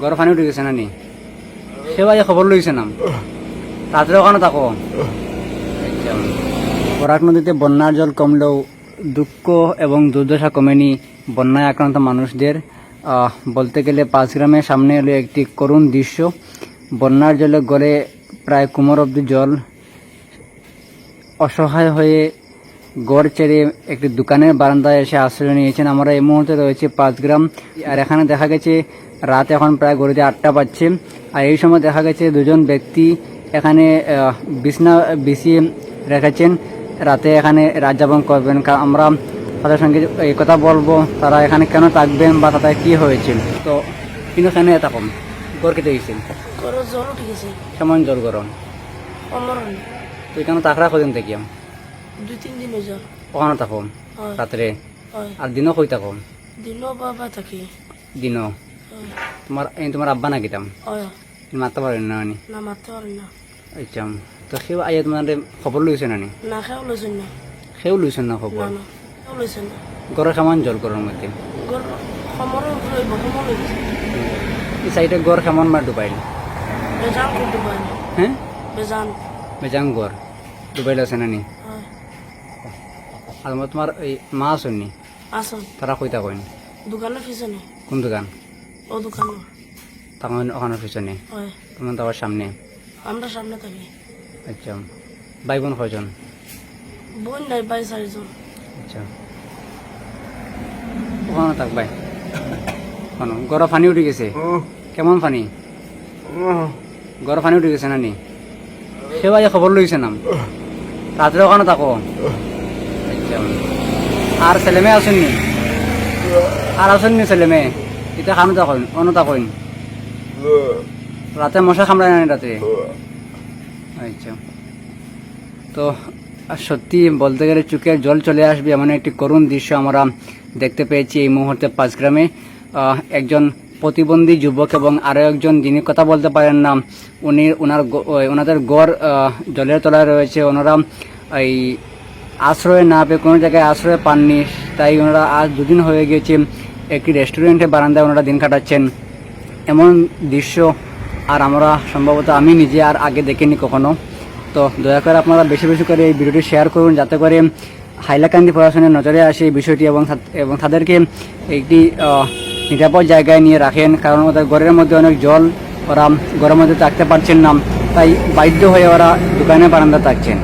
ঘর পানি উঠে গেছে নানি। সেবাই খবর লইছে নাম। তাড়াতাড়ি ওখানে থাকো বরাক নদীতে বন্যার জল কমলেও দুঃখ এবং দুর্দশা কমেনি বন্যায় আক্রান্ত মানুষদের বলতে গেলে পাঁচ গ্রামের সামনে এলো একটি করুণ দৃশ্য। বন্যার জলে গলে প্রায় কুমোর অব্দি জল অসহায় হয়ে গড় ছেড়ে একটি দোকানের বারান্দায় এসে আশ্রয় নিয়েছেন। আমরা এই মুহূর্তে রয়েছে পাঁচগ্রাম। আর এখানে দেখা গেছে রাত এখন প্রায় গড়িতে আটটা বাজছে। আর এই সময় দেখা গেছে দুজন ব্যক্তি এখানে বিছনা বিছিয়ে রেখেছেন। রাতে এখানে রাত যাপন করবেন। কারণ আমরা তাদের সঙ্গে এই কথা বলব তারা এখানে কেন থাকবেন বা তাদের কি হয়েছে। তো কিন্তু এখানে থাকুন গড় কেটে গেছেন কেমন জল গরম? তো এখানে তাকড়া কদিন থেকে? দুই তিন দিন হয়ে যাও ওখানে থাকুন হয়। রাত্রে আর দিনও কই থাকুন দিনও বাবা থাকি দিনও। তোমার এই তোমার আব্বা না কিতাম মারতে পারেন না নি না মারতে পারি না আচ্ছা তো সেও আইয়া তোমার খবর লইছে না না খেয়েও লইছেন না। সেও লইছেন না খবর না খেয়েও লইছেন না। গড়ের কেমন জল গরমের মধ্যে এই সাইডে গড় কেমন মার ডুবাইল। হ্যাঁ বেজান। বেজাং গড়। ডুবাইল আছে না নি হয়। আর আমার তোমার এই মা আছেন। নি আসুন তারা কইতা কইন। দোকানের পিছনে? কোন দোকান? ও দোকান তখন ওখানের পিছনে। হয়। তোমার তার সামনে। আমরা সামনে থাকি। আচ্ছা। ভাই বোন কয়জন? বোন নাই বাই চারিজন আচ্ছা। ওখানে থাক ভাই ওখানে গড় পানি উঠে গেছে। কেমন পানি গড় পানি উঠে গেছে নানি সেবাই খবর লইছে নাম। তাড়াতাড়ি ওখানে থাকো আর ছেলে মেয়ে আসেননি আর আসেননি ছেলে মেয়ে? এটা খানো থাকুন অন্য থাকুন রাতে মশা কামড়ায় না রাতে আচ্ছা। তো আর সত্যি বলতে গেলে চোখে জল চলে আসবে এমন একটি করুণ দৃশ্য আমরা দেখতে পেয়েছি এই মুহূর্তে পাঁচগ্রামে। একজন প্রতিবন্ধী যুবক এবং আরও একজন যিনি কথা বলতে পারেন না, উনি ওনার ওনাদের গড় জলের তলায় রয়েছে। ওনারা এই আশ্রয় না পেয়ে কোনো জায়গায় আশ্রয় পাননি, তাই ওনারা আজ দুদিন হয়ে গিয়েছে একটি রেস্টুরেন্টে বারান্দায় ওনারা দিন কাটাচ্ছেন। এমন দৃশ্য আর আমরা সম্ভবত আমি নিজে আর আগে দেখিনি কখনো। তো দয়া করে আপনারা বেশি বেশি করে এই ভিডিওটি শেয়ার করুন, যাতে করে হাইলাকান্দি প্রশাসনের নজরে আসে এই বিষয়টি এবং এবং তাদেরকে একটি নিরাপদ জায়গায় নিয়ে রাখেন, কারণ ওদের ঘরের মধ্যে অনেক জল, ওরা ঘরের মধ্যে থাকতে পারছেন না, তাই বাধ্য হয়ে ওরা দোকানে বারান্দা থাকছেন।